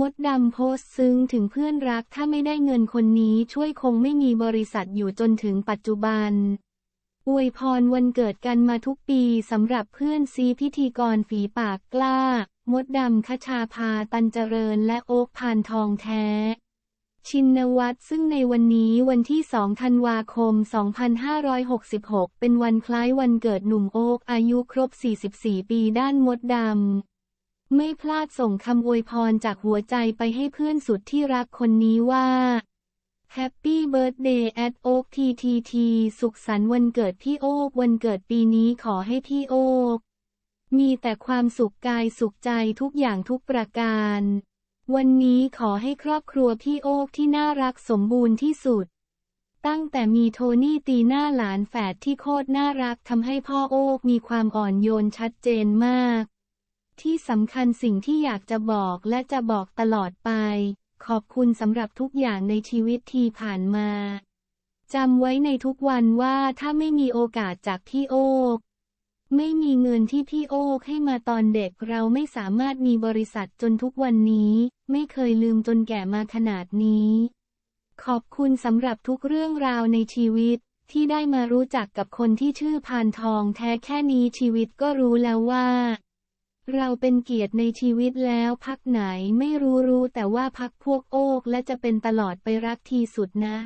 มดดำโพสต์ซึ้งถึงเพื่อนรักถ้าไม่ได้เงินคนนี้ช่วยคงไม่มีบริษัทอยู่จนถึงปัจจุบัน อวยพรวันเกิดกันมาทุกปีสำหรับเพื่อนซีพิธีกรฝีปากกล้า มดดำคชาพาตันเจริญและโอ๊กพานทองแท้ ชินวัตรซึ่งในวันนี้วันที่ 2 ธันวาคม 2566 เป็นวันคล้ายวันเกิดหนุ่มโอ๊กอายุครบ 44 ปีด้านมดดำ ไม่พลาดส่งคำอวยพรจากหัวใจไปให้เพื่อนสุดที่รักคนนี้ว่า Happy Birthday at Oak TTT สุขสันต์วันเกิดพี่โอ๊กวันเกิดปีนี้ขอให้พี่โอ๊กมีแต่ความสุขกายสุขใจทุกอย่างทุกประการ วันนี้ขอให้ครอบครัวพี่โอ๊กที่น่ารักสมบูรณ์ที่สุด ตั้งแต่มีโทนี่ตีหน้าหลานแฝดที่โคตรน่ารักทำให้พ่อโอ๊กมีความอ่อนโยนชัดเจนมาก ที่สำคัญสิ่งที่อยากจะบอกและจะบอกตลอดไป ขอบคุณสำหรับทุกอย่างในชีวิตที่ผ่านมาจำไว้ในทุกวันว่าถ้าไม่มีโอกาสจากพี่โอ๊กไม่มีเงินที่พี่โอ๊กให้มาตอนเด็กเราไม่สามารถมีบริษัทจนทุกวันนี้ ไม่เคยลืมจนแก่มาขนาดนี้ ขอบคุณสำหรับทุกเรื่องราวในชีวิต ที่ได้มารู้จักกับคนที่ชื่อพานทองแท้แค่นี้ชีวิตก็รู้แล้วว่า เราเป็นเกียรติในชีวิตแล้วพักไหนไม่รู้รู้แต่ว่าพักพวกโอกและจะเป็นตลอดไปรักทีสุดนะ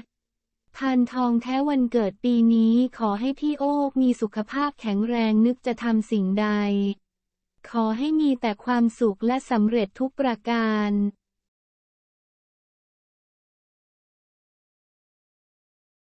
พานทองแท้วันเกิดปีนี้ขอให้พี่โอกมีสุขภาพแข็งแรงนึกจะทำสิ่งใด ขอให้มีแต่ความสุขและสำเร็จทุกประการ